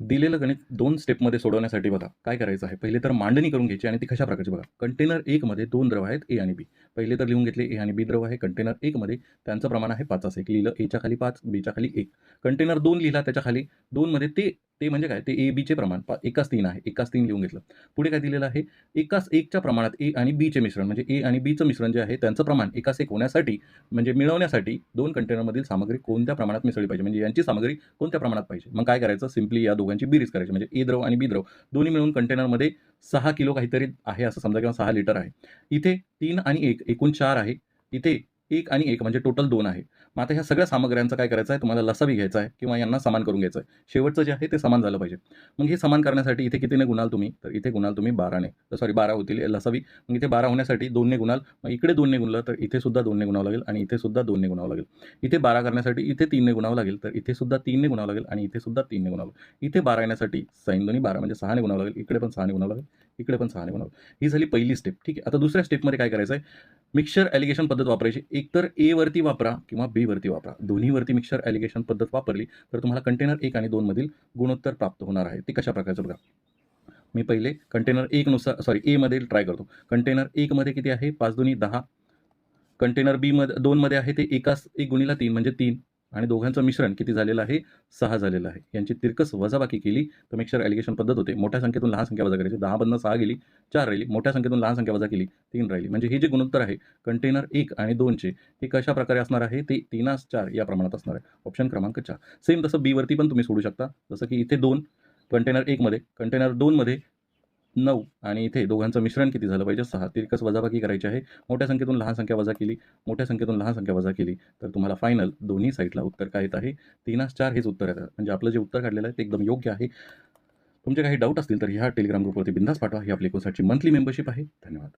दिलेलं गणित दोन स्टेपमध्ये सोडवण्यासाठी बघा. काय करायचं आहे? पहिले तर मांडणी करून घ्यायची आणि ती कशा प्रकारची बघा कंटेनर एकमध्ये दोन द्रव आहेत ए आणि बी पहिले तर लिहून घेतले ए आणि बी द्रव आहे. कंटेनर एकमध्ये त्यांचं प्रमाण आहे पाचाच एक लिहिलं एच्या खाली पाच बीच्या खाली एक. कंटेनर दोन लिहिला त्याच्याखाली दोनमध्ये ते ते म्हणजे काय? ते ए बीचे प्रमाण. पा एकाच तीन आहे. एकाच तीन लिहून घेतलं. पुढे काय दिलेलं आहे? एकाच एकच्या प्रमाणात ए आणि बीचे मिश्रण. म्हणजे ए आणि बीचं मिश्रण जे आहे त्यांचं प्रमाण एकाच एक होण्यासाठी म्हणजे मिळवण्यासाठी दोन कंटेनरमधील सामग्री कोणत्या प्रमाणात मिसळली पाहिजे? म्हणजे यांची सामग्री कोणत्या प्रमाणात पाहिजे? मग काय करायचं? सिम्पली या दोघांची बेरीज करायची. म्हणजे ए द्रव आणि बी द्रव. दोन्ही मिळून कंटेनरमध्ये सहा किलो काहीतरी आहे असं समजा किंवा सहा लिटर आहे. इथे तीन आणि एक एकूण चार आहे. इथे एक आणि एक म्हणजे टोटल दोन आहे. मग आता ह्या सगळ्या सामग्र्यांचं काय करायचं आहे? तुम्हाला लसावी घ्यायचा आहे किंवा यांना समान करून घ्यायचं आहे. शेवटचं जे आहे ते समान झालं पाहिजे. मग हे समान करण्यासाठी इथे कितीने गुणाल तुम्ही? तर इथे गुणाल तुम्ही बाराने. तर सॉरी बारा होतील लसावी. मग इथे बारा होण्यासाठी दोनने गुणाल. मग इकडे दोनने गुणलं तर इथे सुद्धा दोनने गुणावं लागेल आणि इथे सुद्धा दोनने गुणावं लागेल. इथे बारा करण्यासाठी इथे तीनने गुणावं लागेल. तर इथे सुद्धा तीनने गुणावं लागेल आणि इथे सुद्धा तीनने गुणावं लागेल. इथे बारा येण्यासाठी साईन दोन्ही बारा म्हणजे सहाने गुणावं लागेल. इकडे पण सहाने गुणावं लागेल. इकडे पण सहाने गुणावं ही झाली पहिली स्टेप ठीक आहे. आता दुसऱ्या स्टेपमध्ये काय करायचं आहे मिक्सर ॲलिगेशन पद्धत वापरायची. एकतर ए वरती वापरा किंवा बी वरती वापरा. दोन्हीवरती मिक्सर ॲलिगेशन पद्धत वापरली तर तुम्हाला कंटेनर एक आणि दोनमधील गुणोत्तर प्राप्त होणार आहे. ते कशा प्रकारचं बघा. मी पहिले कंटेनर एकनुसार सॉरी एमध्ये ट्राय करतो. कंटेनर एकमध्ये किती आहे? पाच दोन्ही दहा. कंटेनर बीमध्ये दोनमध्ये आहे ते एकाच एक गुणीला तीन म्हणजे तीन. आणि दोघांचं मिश्रण किती झालेलं आहे? सहा झालेलं आहे. यांची तिरकस वजाबाकी केली. तर मिक्सर ॲलिगेशन पद्धत होते. मोठ्या संख्येतून लहान संख्या वजा करायची. दहामधनं सहा गेली. चार राहिली. मोठ्या संख्येतून लहान संख्या वजा केली. तीन राहिली. म्हणजे हे जे गुणोत्तर आहे कंटेनर एक आणि दोनचे हे कशा प्रकारे असणार आहे? ते तीनास चार या प्रमाणात असणार आहे. ऑप्शन क्रमांक चार. सेम तसं बीवरती पण तुम्ही सोडू शकता. जसं की इथे दोन कंटेनर एकमध्ये कंटेनर दोनमध्ये नऊ आणि इथे दोघांचं मिश्रण किती झालं पाहिजे? सहा. तिरकस वजाबाकी करायची आहे. मोठ्या संख्येतून लहान संख्या वजा केली. मोठ्या संख्येतून लहान संख्या वजा केली. तर तुम्हाला फायनल दोन्ही साईडला उत्तर काय येत आहे? तीनास चार हेच उत्तर येतं म्हणजे आपलं जे उत्तर काढलेलं आहे ते एकदम योग्य आहे. तुमचे काही डाऊट असतील तर ह्या टेलिग्राम ग्रुपवरती बिंदास पाठवा. ही आपली कोसाची मंथली मेंबरशिप आहे. धन्यवाद.